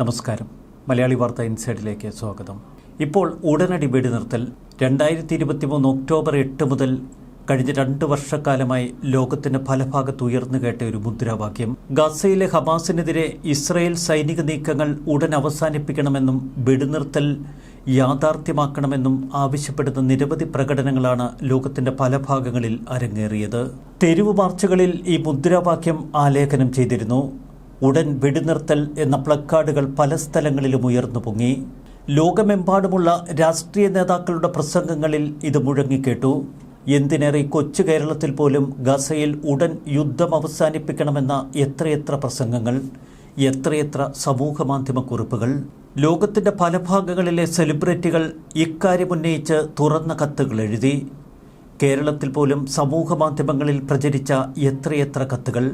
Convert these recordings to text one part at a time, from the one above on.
നമസ്കാരം. മലയാളി വാർത്ത ഇൻസൈഡിലേക്ക് സ്വാഗതം. ഇപ്പോൾ ഉടനടി വെടിനിർത്തൽ. രണ്ടായിരത്തി ഇരുപത്തി മൂന്ന് ഒക്ടോബർ എട്ട് മുതൽ കഴിഞ്ഞ രണ്ട് വർഷക്കാലമായി ലോകത്തിന്റെ പല ഭാഗത്ത് ഉയർന്നു കേട്ട ഒരു മുദ്രാവാക്യം. ഗസയിലെ ഹമാസിനെതിരെ ഇസ്രയേൽ സൈനിക നീക്കങ്ങൾ ഉടൻ അവസാനിപ്പിക്കണമെന്നും വെടിനിർത്തൽ യാഥാർത്ഥ്യമാക്കണമെന്നും ആവശ്യപ്പെടുന്ന നിരവധി പ്രകടനങ്ങളാണ് ലോകത്തിന്റെ പല ഭാഗങ്ങളിൽ അരങ്ങേറിയത്. തെരുവ് മാർച്ചുകളിൽ ഈ മുദ്രാവാക്യം ആലേഖനം ചെയ്തിരുന്നു. ഉടൻ വെടിനിർത്തൽ എന്ന പ്ലക്കാർഡുകൾ പല സ്ഥലങ്ങളിലും ഉയർന്നു പൊങ്ങി. ലോകമെമ്പാടുമുള്ള രാഷ്ട്രീയ നേതാക്കളുടെ പ്രസംഗങ്ങളിൽ ഇത് മുഴങ്ങിക്കേട്ടു. എന്തിനേറെ കൊച്ചു കേരളത്തിൽ പോലും ഗസയിൽ ഉടൻ യുദ്ധം അവസാനിപ്പിക്കണമെന്ന എത്രയെത്ര പ്രസംഗങ്ങൾ എത്രയെത്ര സമൂഹ മാധ്യമ കുറിപ്പുകൾ. ലോകത്തിന്റെ പല ഭാഗങ്ങളിലെ സെലിബ്രിറ്റികൾ ഇക്കാര്യം ഉന്നയിച്ച് തുറന്ന കത്തുകൾ എഴുതി. കേരളത്തിൽ പോലും സമൂഹ മാധ്യമങ്ങളിൽ പ്രചരിച്ച എത്രയെത്ര കത്തുകൾ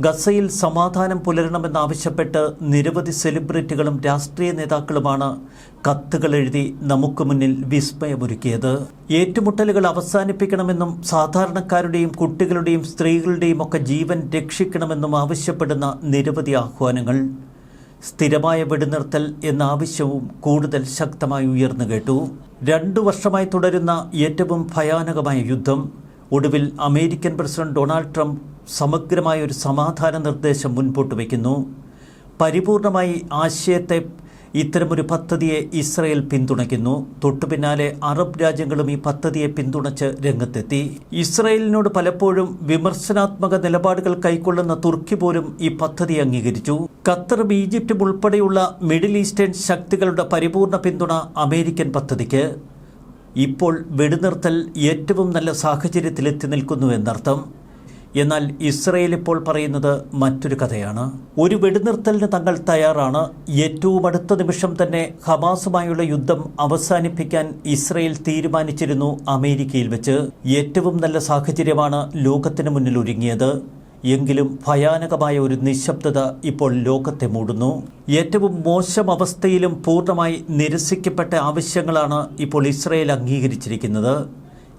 ഗസയിൽ സമാധാനം പുലരണമെന്നാവശ്യപ്പെട്ട് നിരവധി സെലിബ്രിറ്റികളും രാഷ്ട്രീയ നേതാക്കളുമാണ് കത്തുകൾ എഴുതി നമുക്ക് മുന്നിൽ വിസ്മയമൊരുക്കിയത്. ഏറ്റുമുട്ടലുകൾ അവസാനിപ്പിക്കണമെന്നും സാധാരണക്കാരുടെയും കുട്ടികളുടെയും സ്ത്രീകളുടെയും ഒക്കെ ജീവൻ രക്ഷിക്കണമെന്നും ആവശ്യപ്പെടുന്ന നിരവധി ആഹ്വാനങ്ങൾ. സ്ഥിരമായ വെടിനിർത്തൽ എന്ന ആവശ്യവും കൂടുതൽ ശക്തമായി ഉയർന്നു കേട്ടു. രണ്ടു വർഷമായി തുടരുന്ന ഏറ്റവും ഭയാനകമായ യുദ്ധം. ഒടുവിൽ അമേരിക്കൻ പ്രസിഡന്റ് ഡൊണാൾഡ് ട്രംപ് സമഗ്രമായ ഒരു സമാധാന നിർദ്ദേശം മുൻപോട്ട് വയ്ക്കുന്നു. പരിപൂർണമായി ആശയത്തെ ഇത്തരമൊരു പദ്ധതിയെ ഇസ്രയേൽ പിന്തുണയ്ക്കുന്നു. തൊട്ടു പിന്നാലെ അറബ് രാജ്യങ്ങളും ഈ പദ്ധതിയെ പിന്തുണച്ച് രംഗത്തെത്തി. ഇസ്രയേലിനോട് പലപ്പോഴും വിമർശനാത്മക നിലപാടുകൾ കൈക്കൊള്ളുന്ന തുർക്കി പോലും ഈ പദ്ധതി അംഗീകരിച്ചു. ഖത്തറും ഈജിപ്തും ഉൾപ്പെടെയുള്ള മിഡിൽ ഈസ്റ്റേൺ ശക്തികളുടെ പരിപൂർണ പിന്തുണ അമേരിക്കൻ പദ്ധതിക്ക്. ഇപ്പോൾ വെടിനിർത്തൽ ഏറ്റവും നല്ല സാഹചര്യത്തിലെത്തി നിൽക്കുന്നു എന്നർത്ഥം. എന്നാൽ ഇസ്രയേൽ ഇപ്പോൾ പറയുന്നത് മറ്റൊരു കഥയാണ്. ഒരു വെടിനിർത്തലിന് തങ്ങൾ തയ്യാറാണ്. ഏറ്റവും അടുത്ത നിമിഷം തന്നെ ഹമാസുമായുള്ള യുദ്ധം അവസാനിപ്പിക്കാൻ ഇസ്രയേൽ തീരുമാനിച്ചിരുന്നു അമേരിക്കയിൽ വെച്ച്. ഏറ്റവും നല്ല സാഹചര്യമാണ് ലോകത്തിന് മുന്നിൽ ഒരുങ്ങിയത്. എങ്കിലും ഭയാനകമായ ഒരു നിശബ്ദത ഇപ്പോൾ ലോകത്തെ മൂടുന്നു. ഏറ്റവും മോശം അവസ്ഥയിലും പൂർണമായി നിരസിക്കപ്പെട്ട ആവശ്യങ്ങളാണ് ഇപ്പോൾ ഇസ്രയേൽ അംഗീകരിച്ചിരിക്കുന്നത്.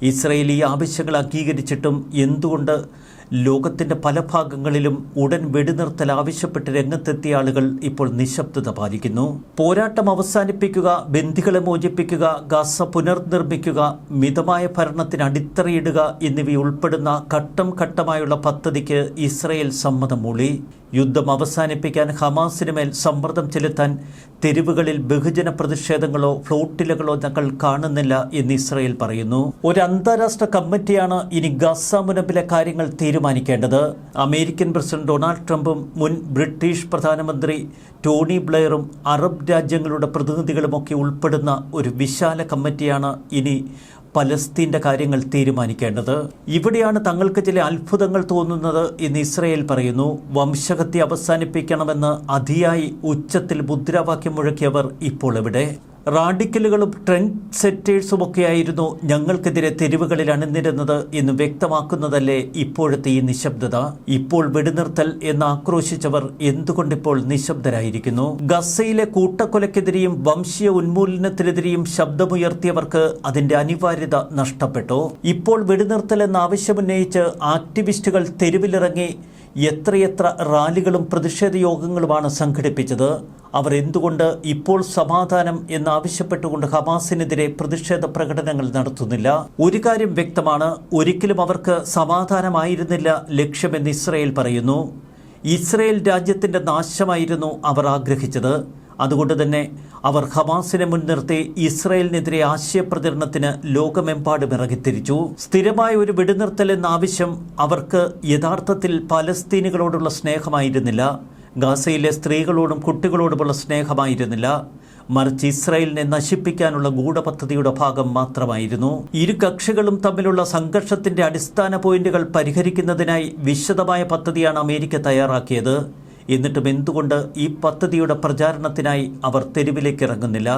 ഇസ്രയേൽ ഈ ആവശ്യങ്ങൾ അംഗീകരിച്ചിട്ടും എന്തുകൊണ്ട് ലോകത്തിന്റെ പല ഭാഗങ്ങളിലും ഉടൻ വെടിനിർത്തൽ ആവശ്യപ്പെട്ട് രംഗത്തെത്തിയ ആളുകൾ ഇപ്പോൾ നിശബ്ദത പാലിക്കുന്നു. പോരാട്ടം അവസാനിപ്പിക്കുക ബന്ധികളെ മോചിപ്പിക്കുക ഗസ പുനർനിർമ്മിക്കുക മിതമായ ഭരണത്തിന് അടിത്തറയിടുക എന്നിവയുൾപ്പെടുന്ന ഘട്ടം ഘട്ടമായുള്ള പദ്ധതിക്ക് ഇസ്രയേൽ സമ്മതം മൂളി യുദ്ധം അവസാനിപ്പിക്കാൻ ഹമാസിന് മേൽ സമ്മർദ്ദം ചെലുത്താൻ തെരുവുകളിൽ ബഹുജന പ്രതിഷേധങ്ങളോ ഫ്ലോട്ടിലകളോ ഞങ്ങൾ കാണുന്നില്ല എന്ന് ഇസ്രയേൽ പറയുന്നു. ഒരു അന്താരാഷ്ട്ര കമ്മിറ്റിയാണ് ഇനി ഗസ മുനമ്പിലെ കാര്യങ്ങൾ തീരുമാനിക്കേണ്ടത്. അമേരിക്കൻ പ്രസിഡന്റ് ഡൊണാൾഡ് ട്രംപും മുൻ ബ്രിട്ടീഷ് പ്രധാനമന്ത്രി ടോണി ബ്ലെയറും അറബ് രാജ്യങ്ങളുടെ പ്രതിനിധികളുമൊക്കെ ഉൾപ്പെടുന്ന ഒരു വിശാല കമ്മിറ്റിയാണ് ഇനി പലസ്തീന്റെ കാര്യങ്ങൾ തീരുമാനിക്കേണ്ടത്. ഇവിടെയാണ് തങ്ങൾക്ക് ചില അത്ഭുതങ്ങൾ തോന്നുന്നത് എന്ന് ഇസ്രയേൽ പറയുന്നു. വംശഹത്യ അവസാനിപ്പിക്കണമെന്ന് അതിയായി ഉച്ചത്തിൽ മുദ്രാവാക്യം മുഴക്കിയവർ ഇപ്പോൾ എവിടെ? റാഡിക്കലുകളും ട്രെൻഡ് സെറ്റേഴ്സും ഒക്കെയായിരുന്നു ഞങ്ങൾക്കെതിരെ തെരുവുകളിൽ അണിനിരുന്നത് എന്ന് വ്യക്തമാക്കുന്നതല്ലേ ഇപ്പോഴത്തെ ഈ നിശബ്ദത? ഇപ്പോൾ വെടിനിർത്തൽ എന്ന് ആക്രോശിച്ചവർ എന്തുകൊണ്ടിപ്പോൾ നിശബ്ദരായിരിക്കുന്നു? ഗസയിലെ കൂട്ടക്കൊലക്കെതിരെയും വംശീയ ഉന്മൂലനത്തിനെതിരെയും ശബ്ദമുയർത്തിയവർക്ക് അതിന്റെ അനിവാര്യത നഷ്ടപ്പെട്ടു? ഇപ്പോൾ വെടിനിർത്തൽ എന്ന ആവശ്യമുന്നയിച്ച് ആക്ടിവിസ്റ്റുകൾ തെരുവിലിറങ്ങി എത്രയെത്ര റാലികളും പ്രതിഷേധ യോഗങ്ങളുമാണ് സംഘടിപ്പിച്ചത്? അവർ എന്തുകൊണ്ട് ഇപ്പോൾ സമാധാനം എന്നാവശ്യപ്പെട്ടുകൊണ്ട് ഹമാസിനെതിരെ പ്രതിഷേധ പ്രകടനങ്ങൾ നടത്തുന്നില്ല? ഒരു കാര്യം വ്യക്തമാണ് ഒരിക്കലും അവർക്ക് സമാധാനമായിരുന്നില്ല ലക്ഷ്യമെന്ന് ഇസ്രയേൽ പറയുന്നു. ഇസ്രയേൽ രാജ്യത്തിന്റെ നാശമായിരുന്നു അവർ ആഗ്രഹിച്ചത്. അതുകൊണ്ട് തന്നെ അവർ ഹമാസിനെ മുൻനിർത്തി ഇസ്രയേലിനെതിരെ ആശയപ്രചരണത്തിന് ലോകമെമ്പാടും ഇറങ്ങിത്തിരിച്ചു. സ്ഥിരമായ ഒരു വെടിനിർത്തൽ എന്ന ആവശ്യം അവർക്ക് യഥാർത്ഥത്തിൽ പലസ്തീനുകളോടുള്ള സ്നേഹമായിരുന്നില്ല. ഗാസയിലെ സ്ത്രീകളോടും കുട്ടികളോടുമുള്ള സ്നേഹമായിരുന്നില്ല. മറിച്ച് ഇസ്രായേലിനെ നശിപ്പിക്കാനുള്ള ഗൂഢപദ്ധതിയുടെ ഭാഗം മാത്രമായിരുന്നു. ഇരു കക്ഷികളും തമ്മിലുള്ള സംഘർഷത്തിന്റെ അടിസ്ഥാന പോയിന്റുകൾ പരിഹരിക്കുന്നതിനായി വിശദമായ പദ്ധതിയാണ് അമേരിക്ക തയ്യാറാക്കിയത്. എന്നിട്ടും എന്തുകൊണ്ട് ഈ പദ്ധതിയുടെ പ്രചാരണത്തിനായി അവർ തെരുവിലേക്ക് ഇറങ്ങുന്നില്ല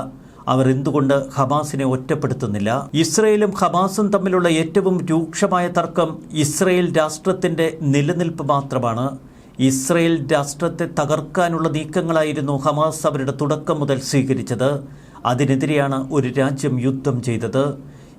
അവർ എന്തുകൊണ്ട് ഹമാസിനെ ഒറ്റപ്പെടുത്തുന്നില്ല? ഇസ്രയേലും ഹമാസും തമ്മിലുള്ള ഏറ്റവും രൂക്ഷമായ തർക്കം ഇസ്രയേൽ രാഷ്ട്രത്തിന്റെ നിലനിൽപ്പ് മാത്രമാണ്. ഇസ്രയേൽ രാഷ്ട്രത്തെ തകർക്കാനുള്ള നീക്കങ്ങളായിരുന്നു ഹമാസ് അവരുടെ തുടക്കം മുതൽ സ്വീകരിച്ചത്. അതിനെതിരെയാണ് ഒരു രാജ്യം യുദ്ധം ചെയ്തത്.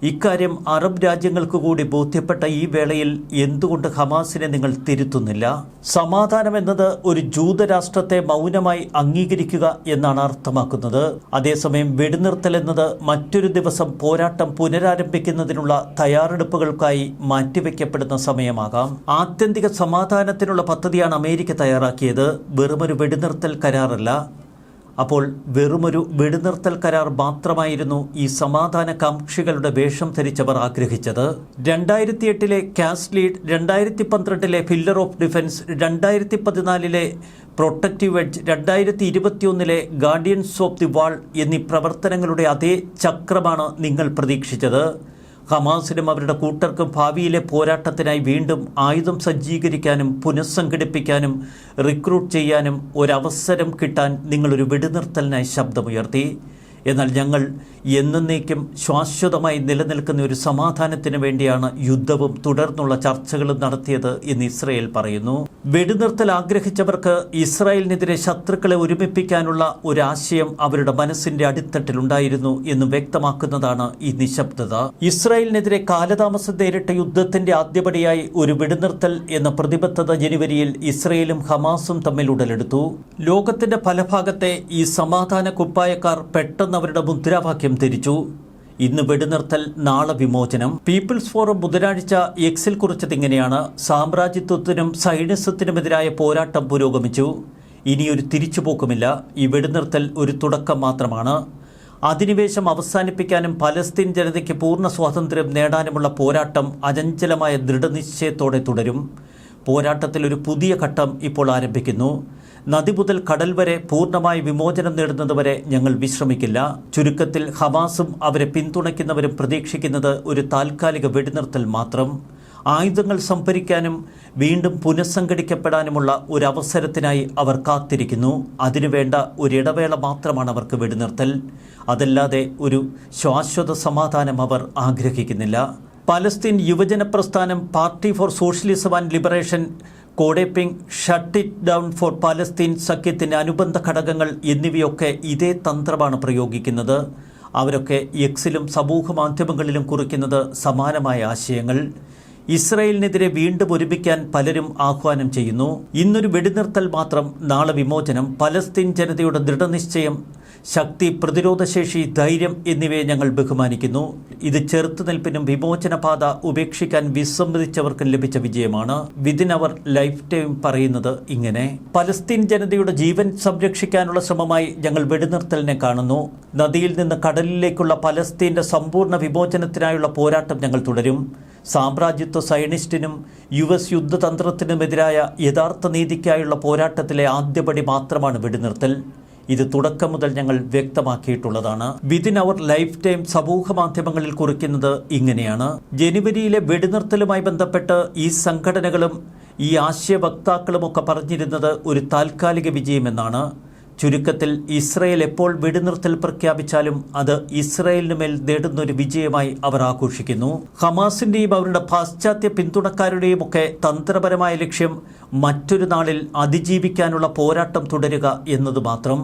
ഇക്കാര്യം അറബ് രാജ്യങ്ങൾക്ക് കൂടി ബോധ്യപ്പെട്ട ഈ വേളയിൽ എന്തുകൊണ്ട് ഹമാസിനെ നിങ്ങൾ തിരുത്തുന്നില്ല? സമാധാനം എന്നത് ഒരു ജൂതരാഷ്ട്രത്തെ മൗനമായി അംഗീകരിക്കുക എന്നാണ് അർത്ഥമാക്കുന്നത്. അതേസമയം വെടിനിർത്തൽ എന്നത് മറ്റൊരു ദിവസം പോരാട്ടം പുനരാരംഭിക്കുന്നതിനുള്ള തയ്യാറെടുപ്പുകൾക്കായി മാറ്റിവെക്കപ്പെടുന്ന സമയമാകാം. ആത്യന്തിക സമാധാനത്തിനുള്ള പദ്ധതിയാണ് അമേരിക്ക തയ്യാറാക്കിയത്. വെറുമൊരു വെടിനിർത്തൽ കരാറല്ല. അപ്പോൾ വെറുമൊരു വെടിനിർത്തൽ കരാർ മാത്രമായിരുന്നു ഈ സമാധാന കാംക്ഷികളുടെ വേഷം ധരിച്ചവർ ആഗ്രഹിച്ചത്. രണ്ടായിരത്തി എട്ടിലെ കാസ്റ്റ് ലീഡ് രണ്ടായിരത്തി പന്ത്രണ്ടിലെ ഫില്ലർ ഓഫ് ഡിഫൻസ് രണ്ടായിരത്തി പതിനാലിലെ പ്രൊട്ടക്റ്റീവ് എഡ്ജ് രണ്ടായിരത്തി ഇരുപത്തിയൊന്നിലെ ഗാർഡിയൻസ് ഓഫ് ദി വാൾ എന്നീ പ്രവർത്തനങ്ങളുടെ അതേ ചക്രമാണ് നിങ്ങൾ പ്രതീക്ഷിച്ചത്. ഹമാസിനും അവരുടെ കൂട്ടർക്കും ഭാവിയിലെ പോരാട്ടത്തിനായി വീണ്ടും ആയുധം സജ്ജീകരിക്കാനും പുനഃസംഘടിപ്പിക്കാനും റിക്രൂട്ട് ചെയ്യാനും ഒരവസരം കിട്ടാൻ നിങ്ങളൊരു വെടിനിർത്തലിനായി ശബ്ദമുയർത്തി. എന്നാൽ ഞങ്ങൾ എന്നേക്കും ശാശ്വതമായി നിലനിൽക്കുന്ന ഒരു സമാധാനത്തിന് വേണ്ടിയാണ് യുദ്ധവും തുടർന്നുള്ള ചർച്ചകളും നടത്തിയത് എന്ന് ഇസ്രയേൽ പറയുന്നു. വെടിനിർത്തൽ ആഗ്രഹിച്ചവർക്ക് ഇസ്രായേലിനെതിരെ ശത്രുക്കളെ ഒരുമിപ്പിക്കാനുള്ള ഒരാശയം അവരുടെ മനസ്സിന്റെ അടിത്തട്ടിലുണ്ടായിരുന്നു എന്ന് വ്യക്തമാക്കുന്നതാണ് ഈ നിശബ്ദത. ഇസ്രായേലിനെതിരെ കാലതാമസം നേരിട്ട യുദ്ധത്തിന്റെ ആദ്യപടിയായി ഒരു വെടിനിർത്തൽ എന്ന പ്രതിബദ്ധത ജനുവരിയിൽ ഇസ്രയേലും ഹമാസും തമ്മിൽ ഉടലെടുത്തു. ലോകത്തിന്റെ പല ഭാഗത്തെ ഈ സമാധാന കുപ്പായക്കാർ പെട്ടെന്ന് അവരുടെ മുദ്രാവാക്യം ധരിച്ചു. ഇന്ന് വെടിനിർത്തൽ നാളെ വിമോചനം. പീപ്പിൾസ് ഫോറം ബുധനാഴ്ച എക്സിൽ കുറിച്ചതിങ്ങനെയാണ് സാമ്രാജ്യത്വത്തിനും സൈനിസത്തിനുമെതിരായ പോരാട്ടം പുരോഗമിച്ചു. ഇനിയൊരു തിരിച്ചുപോക്കുമില്ല. ഈ വെടിനിർത്തൽ ഒരു തുടക്കം മാത്രമാണ്. അധിനിവേശം അവസാനിപ്പിക്കാനും പലസ്തീൻ ജനതയ്ക്ക് പൂർണ സ്വാതന്ത്ര്യം നേടാനുമുള്ള പോരാട്ടം അചഞ്ചലമായ ദൃഢനിശ്ചയത്തോടെ തുടരും. പോരാട്ടത്തിൽ ഒരു പുതിയ ഘട്ടം ഇപ്പോൾ ആരംഭിക്കുന്നു. നദി മുതൽ കടൽ വരെ പൂർണമായി വിമോചനം നേടുന്നതുവരെ ഞങ്ങൾ വിശ്രമിക്കില്ല. ചുരുക്കത്തിൽ ഹമാസും അവരെ പിന്തുണയ്ക്കുന്നവരും പ്രതീക്ഷിക്കുന്നത് ഒരു താൽക്കാലിക വെടിനിർത്തൽ മാത്രം. ആയുധങ്ങൾ സംഭരിക്കാനും വീണ്ടും പുനഃസംഘടിക്കപ്പെടാനുമുള്ള ഒരു അവസരത്തിനായി അവർ കാത്തിരിക്കുന്നു. അതിനുവേണ്ട ഒരിടവേള മാത്രമാണ് അവർക്ക് വെടിനിർത്തൽ. അതല്ലാതെ ഒരു ശാശ്വത സമാധാനം അവർ ആഗ്രഹിക്കുന്നില്ല. പലസ്തീൻ യുവജന പ്രസ്ഥാനം party for socialism and liberation CODEPINK shut it down for Palestine സഖ്യത്തിന്റെ അനുബന്ധ ഘടകങ്ങൾ എന്നിവയൊക്കെ ഇതേ തന്ത്രമാണ് പ്രയോഗിക്കുന്നത്. അവരൊക്കെ എക്സിലും സമൂഹ മാധ്യമങ്ങളിലും കുറിക്കുന്നത് സമാനമായ ആശയങ്ങൾ. ഇസ്രയേലിനെതിരെ വീണ്ടും ഒരുമിക്കാൻ പലരും ആഹ്വാനം ചെയ്യുന്നു. ഇന്നൊരു വെടിനിർത്തൽ മാത്രം നാളെ വിമോചനം. പലസ്തീൻ ജനതയുടെ ദൃഢനിശ്ചയം ശക്തി പ്രതിരോധശേഷി ധൈര്യം എന്നിവയെ ഞങ്ങൾ ബഹുമാനിക്കുന്നു. ഇത് ചെറുത്തുനിൽപ്പിനും വിമോചനപാത ഉപേക്ഷിക്കാൻ വിസമ്മതിച്ചവർക്കും ലഭിച്ച വിജയമാണ്. വിതിൻ അവർ ലൈഫ് ടൈം പറയുന്നത് ഇങ്ങനെ. പലസ്തീൻ ജനതയുടെ ജീവൻ സംരക്ഷിക്കാനുള്ള ശ്രമമായി ഞങ്ങൾ വെടിനിർത്തലിനെ കാണുന്നു. നദിയിൽ നിന്ന് കടലിലേക്കുള്ള പലസ്തീന്റെ സമ്പൂർണ വിമോചനത്തിനായുള്ള പോരാട്ടം ഞങ്ങൾ തുടരും. സാമ്രാജ്യത്വ സയനിസ്റ്റിനും യു എസ് യുദ്ധതന്ത്രത്തിനുമെതിരായ യഥാർത്ഥ നീതിക്കായുള്ള പോരാട്ടത്തിലെ ആദ്യപടി മാത്രമാണ് വെടിനിർത്തൽ. ഇത് തുടക്കം മുതൽ ഞങ്ങൾ വ്യക്തമാക്കിയിട്ടുള്ളതാണ്. വിതിൻ അവർ ലൈഫ് ടൈം സമൂഹ മാധ്യമങ്ങളിൽ കുറിക്കുന്നത് ഇങ്ങനെയാണ്. ജനുവരിയിലെ വെടിനിർത്തലുമായി ബന്ധപ്പെട്ട് ഈ സംഘടനകളും ഈ ആശയവക്താക്കളുമൊക്കെ പറഞ്ഞിരുന്നത് ഒരു താൽക്കാലിക വിജയമെന്നാണ്. ചുരുക്കത്തിൽ ഇസ്രയേൽ എപ്പോൾ വെടിനിർത്തൽ പ്രഖ്യാപിച്ചാലും അത് ഇസ്രയേലിന് മേൽ നേടുന്നൊരു വിജയമായി അവർ ആഘോഷിക്കുന്നു. ഹമാസിന്റെയും അവരുടെ പാശ്ചാത്യ പിന്തുണക്കാരുടെയും ഒക്കെ തന്ത്രപരമായ ലക്ഷ്യം മറ്റൊരു നാളിൽ അതിജീവിക്കാനുള്ള പോരാട്ടം തുടരുക എന്നത് മാത്രം.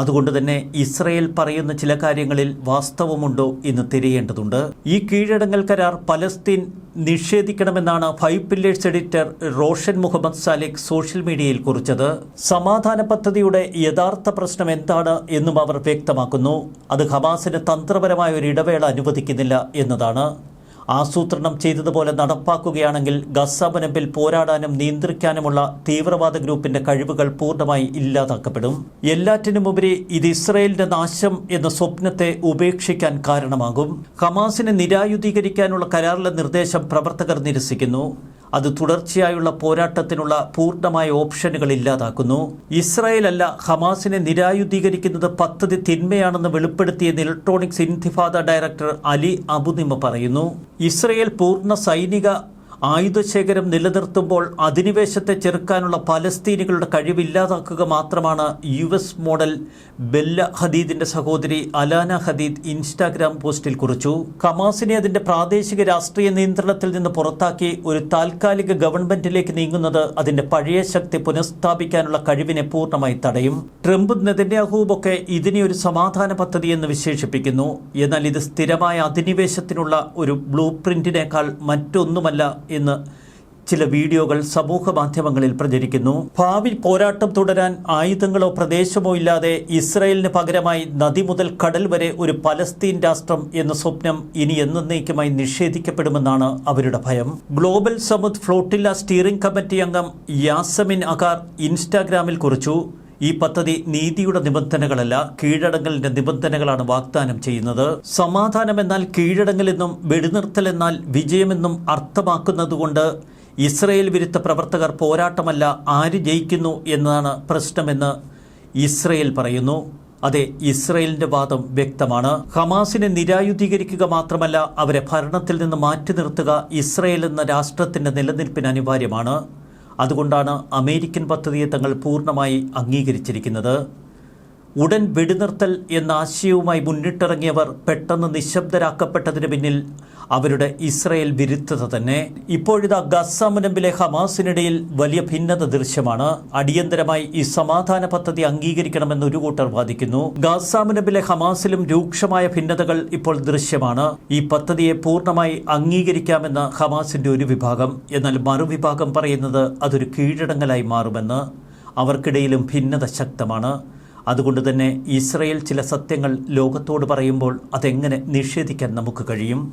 അതുകൊണ്ട് തന്നെ ഇസ്രയേൽ പറയുന്ന ചില കാര്യങ്ങളിൽ വാസ്തവമുണ്ടോ എന്ന് തിരയേണ്ടതുണ്ട്. ഈ കീഴടങ്ങൽ കരാർ Palestine നിഷേധിക്കണമെന്നാണ് five pillars editor Roshan Muhammad Saliq social മീഡിയയിൽ കുറിച്ചത്. സമാധാന പദ്ധതിയുടെ യഥാർത്ഥ പ്രശ്നം എന്താണ് എന്നും അവർ വ്യക്തമാക്കുന്നു. അത് ഹമാസിന് തന്ത്രപരമായ ഒരു ഇടവേള അനുവദിക്കുന്നില്ല എന്നതാണ്. ആസൂത്രണം ചെയ്തതുപോലെ നടപ്പാക്കുകയാണെങ്കിൽ ഗസ മുനമ്പിൽ പോരാടാനും നിയന്ത്രിക്കാനുമുള്ള തീവ്രവാദ ഗ്രൂപ്പിന്റെ കഴിവുകൾ പൂർണമായി ഇല്ലാതാക്കപ്പെടും. എല്ലാറ്റിനുമുപരി ഇത് ഇസ്രയേലിന്റെ നാശം എന്ന സ്വപ്നത്തെ ഉപേക്ഷിക്കാൻ കാരണമാകും. ഹമാസിനെ നിരായുധീകരിക്കാനുള്ള കരാറിലെ നിർദ്ദേശം പ്രവർത്തകർ നിരസിക്കുന്നു. അത് തുടർച്ചയായുള്ള പോരാട്ടത്തിനുള്ള പൂർണമായ ഓപ്ഷനുകൾ ഇല്ലാതാക്കുന്നു. ഇസ്രായേൽ അല്ല ഹമാസിനെ നിരായുധീകരിക്കുന്നത് പദ്ധതി തിന്മയാണെന്ന് വെളിപ്പെടുത്തിയെന്ന് electronics Intifada director Ali Abunimah പറയുന്നു. ഇസ്രയേൽ പൂർണ സൈനിക ആയുധശേഖരം നിലനിർത്തുമ്പോൾ അധിനിവേശത്തെ ചെറുക്കാനുള്ള പലസ്തീനികളുടെ കഴിവില്ലാതാക്കുക മാത്രമാണ് യു എസ് മോഡൽ ബെല്ല ഹദീദിന്റെ സഹോദരി അലാന ഹദീദ് ഇൻസ്റ്റാഗ്രാം പോസ്റ്റിൽ കുറിച്ചു. ഹമാസിനെ അതിന്റെ പ്രാദേശിക രാഷ്ട്രീയ നിയന്ത്രണത്തിൽ നിന്ന് പുറത്താക്കി ഒരു താൽക്കാലിക ഗവൺമെന്റിലേക്ക് നീങ്ങുന്നത് അതിന്റെ പഴയ ശക്തി പുനഃസ്ഥാപിക്കാനുള്ള കഴിവിനെ പൂർണമായി തടയും. ട്രംപ് നെതന്യാഹുവുമൊക്കെ ഇതിനെ ഒരു സമാധാന പദ്ധതി എന്ന് വിശേഷിപ്പിക്കുന്നു. എന്നാൽ ഇത് സ്ഥിരമായ അധിനിവേശത്തിനുള്ള ഒരു ബ്ലൂ പ്രിന്റിനേക്കാൾ മറ്റൊന്നുമല്ല എന്ന് ചില വീഡിയോകൾ സമൂഹ മാധ്യമങ്ങളിൽ പ്രചരിക്കുന്നു. ഭാവി പോരാട്ടം തുടരാൻ ആയുധങ്ങളോ പ്രദേശമോ ഇല്ലാതെ ഇസ്രയേലിന് പകരമായി നദി മുതൽ കടൽ വരെ ഒരു പലസ്തീൻ രാഷ്ട്രം എന്ന സ്വപ്നം ഇനി എന്നേക്കുമായി നിഷേധിക്കപ്പെടുമെന്നാണ് അവരുടെ ഭയം. Global Sumud flotilla steering committee അംഗം യാസമിൻ അകാർ ഇൻസ്റ്റാഗ്രാമിൽ കുറിച്ചു. ഈ പദ്ധതി നീതിയുടെ നിബന്ധനകളല്ല കീഴടങ്ങലിന്റെ നിബന്ധനകളാണ് വാഗ്ദാനം ചെയ്യുന്നത്. സമാധാനം എന്നാൽ കീഴടങ്ങലെന്നും വെടിനിർത്തൽ എന്നാൽ വിജയമെന്നും അർത്ഥമാക്കുന്നതുകൊണ്ട് ഇസ്രയേൽ വിരുദ്ധ പ്രവർത്തകർ പോരാട്ടമല്ല ആര് ജയിക്കുന്നു എന്നതാണ് പ്രശ്നമെന്ന് ഇസ്രയേൽ പറയുന്നു. അതെ ഇസ്രയേലിന്റെ വാദം വ്യക്തമാണ്. ഹമാസിനെ നിരായുധീകരിക്കുക മാത്രമല്ല അവരെ ഭരണത്തിൽ നിന്ന് മാറ്റി നിർത്തുക ഇസ്രയേൽ എന്ന രാഷ്ട്രത്തിന്റെ നിലനിൽപ്പിന് അനിവാര്യമാണ്. അതുകൊണ്ടാണ് അമേരിക്കൻ പദ്ധതിയെ തങ്ങൾ പൂർണമായി അംഗീകരിച്ചിരിക്കുന്നത്. ഉടൻ വെടിനിർത്തൽ എന്ന ആശയവുമായി മുന്നിട്ടിറങ്ങിയവർ പെട്ടെന്ന് നിശബ്ദരാക്കപ്പെട്ടതിന് പിന്നിൽ അവരുടെ ഇസ്രയേൽ വിരുദ്ധത തന്നെ. ഇപ്പോഴിതാ ഗസ മുനമ്പിലെ ഹമാസിനിടയിൽ വലിയ ഭിന്നത ദൃശ്യമാണ്. അടിയന്തരമായി ഈ സമാധാന പദ്ധതി അംഗീകരിക്കണമെന്ന് ഒരു കൂട്ടർ വാദിക്കുന്നു. ഗസ മുനമ്പിലെ ഹമാസിലും രൂക്ഷമായ ഭിന്നതകൾ ഇപ്പോൾ ദൃശ്യമാണ്. ഈ പദ്ധതിയെ പൂർണമായി അംഗീകരിക്കാമെന്ന ഹമാസിന്റെ ഒരു വിഭാഗം. എന്നാൽ മറുവിഭാഗം പറയുന്നത് അതൊരു കീഴടങ്ങലായി മാറുമെന്ന് അവർക്കിടയിലും ഭിന്നത ശക്തമാണ്. അതുകൊണ്ട് തന്നെ ഇസ്രയേൽ ചില സത്യങ്ങൾ ലോകത്തോട് പറയുമ്പോൾ അതെങ്ങനെ നിഷേധിക്കാൻ നമുക്ക് കഴിയും?